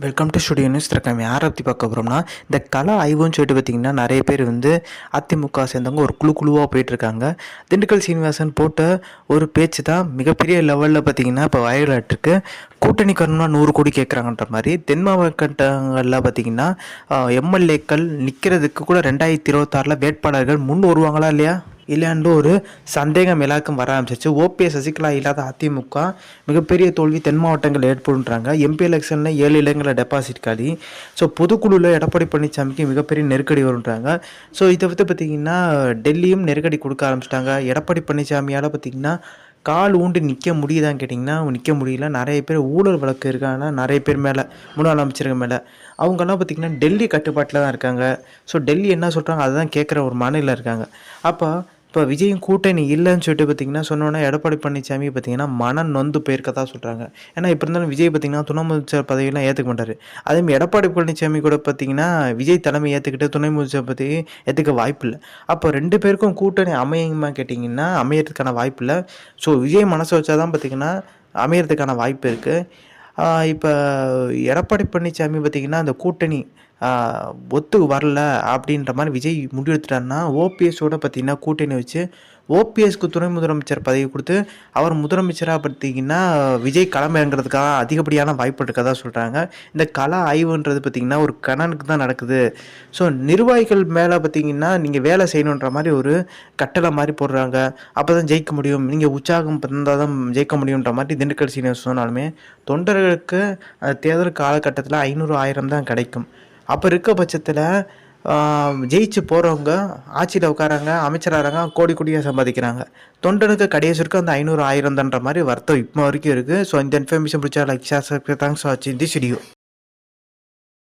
Welcome to studio news திறக்கம் யாரை பற்றி பார்க்க போகிறோம்னா இந்த கலா ஆய்வுன்னு சொல்லிட்டு பார்த்தீங்கன்னா நிறைய பேர் வந்து அதிமுக சேர்ந்தவங்க ஒரு குழு குழுவாக போயிட்டுருக்காங்க திண்டுக்கல் சீனிவாசன் போட்ட ஒரு பேச்சு தான் மிகப்பெரிய லெவலில் பார்த்தீங்கன்னா இப்போ வயலாட்டிருக்கு கூட்டணி கருணா நூறு கோடி கேட்குறாங்கன்ற மாதிரி தென் மாவட்டங்களில் பார்த்தீங்கன்னா எம்எல்ஏக்கள் நிற்கிறதுக்கு கூட ரெண்டாயிரத்தி இருபத்தாறில் வேட்பாளர்கள் முன் வருவாங்களா இல்லையா? இல்லைன்ற ஒரு சந்தேகம் எல்லாருக்கும் வர ஆரம்பிச்சிச்சு ஓபிஎஸ் சசிகலா இல்லாத அதிமுக மிகப்பெரிய தோல்வி தென் மாவட்டங்கள் ஏற்படுன்றாங்க. எம்பி எலெக்ஷனில் ஏழு இடங்களில் டெபாசிட் காலி. ஸோ பொதுக்குழுவில் எடப்பாடி பழனிசாமிக்கு மிகப்பெரிய நெருக்கடி வருன்றாங்க. ஸோ இதை பற்றி பார்த்திங்கன்னா டெல்லியும் நெருக்கடி கொடுக்க ஆரம்பிச்சிட்டாங்க. எடப்பாடி பழனிசாமியால் பார்த்திங்கன்னா கால் ஊண்டு நிற்க முடியுதான்னு கேட்டிங்கன்னா நிற்க முடியல. நிறைய பேர் ஊழல் வழக்கு இருக்காங்கன்னா நிறைய பேர் மேலே முன்னாள் அமைச்சருங்க மேலே. அவங்கெல்லாம் பார்த்திங்கன்னா டெல்லி கட்டுப்பாட்டில் தான் இருக்காங்க. ஸோ டெல்லி என்ன சொல்கிறாங்க அதை தான் கேட்குற ஒரு மாநிலம் இருக்காங்க. அப்போ இப்போ விஜயும் கூட்டணி இல்லைன்னு சொல்லிட்டு பார்த்தீங்கன்னா சொன்னோன்னா எடப்பாடி பழனிசாமி பார்த்தீங்கன்னா மன நொந்து போயிருக்கதா சொல்கிறாங்க ஏன்னா இப்போ இருந்தாலும் விஜய் பார்த்தீங்கன்னா துணை முதலமைச்சர் பதவியெல்லாம் ஏற்றுக்க மாட்டார். அதேமாதிரி எடப்பாடி பழனிசாமி கூட பார்த்தீங்கன்னா விஜய் தலைமை ஏற்றுக்கிட்டு துணை முதலமைச்சர் பதவி ஏற்றுக்க வாய்ப்பு இல்லை. அப்போ ரெண்டு பேருக்கும் கூட்டணி அமையுமா கேட்டிங்கன்னா அமையறதுக்கான வாய்ப்பு இல்லை. ஸோ விஜய் மனசை வச்சா தான் பார்த்தீங்கன்னா அமையறதுக்கான வாய்ப்பு இருக்குது இப்போ எடப்பாடி பழனிசாமி பார்த்திங்கன்னா அந்த கூட்டணி ஒத்து வரல அப்படின்ற மாதிரி விஜய் முடிவெடுத்துட்டாருன்னா ஓபிஎஸோட பார்த்திங்கன்னா கூட்டணி வச்சு ஓபிஎஸ்க்கு துணை முதலமைச்சர் பதவி கொடுத்து அவர் முதலமைச்சராக பார்த்தீங்கன்னா விஜய் களம் இறங்குறதுக்காக அதிகப்படியான வாய்ப்பு இருக்கதா சொல்கிறாங்க இந்த கல ஆய்வுன்றது பார்த்திங்கன்னா ஒரு கணனுக்கு தான் நடக்குது. ஸோ நிர்வாகிகள் மேலே பார்த்திங்கன்னா நீங்கள் வேலை செய்யணுன்ற மாதிரி ஒரு கட்டளை மாதிரி போடுறாங்க. அப்போ தான் ஜெயிக்க முடியும். நீங்கள் உற்சாகம் இருந்தால் தான் ஜெயிக்க முடியுன்ற மாதிரி திண்டுக்கல் சீனியர் சொன்னாலுமே தொண்டர்களுக்கு தேர்தல் காலகட்டத்தில் ஐநூறு ஆயிரம் தான் கிடைக்கும். அப்போ இருக்க பட்சத்தில் ஜெயிச்சு போகிறவங்க ஆட்சியில் உட்காராங்க அமைச்சராகிறாங்க கோடி கோடியாக சம்பாதிக்கிறாங்க. தொண்டனுக்கு கடைசி வரைக்கும் அந்த ஐநூறு ஆயிரம் தன்ற மாதிரி வருத்தம் இப்போ வரைக்கும் இருக்குது ஸோ இந்த இன்ஃபர்மேஷன் பிடிச்சா லைக் ஷேர் தேங்க்ஸ் வாட்சிங் தி வீடியோ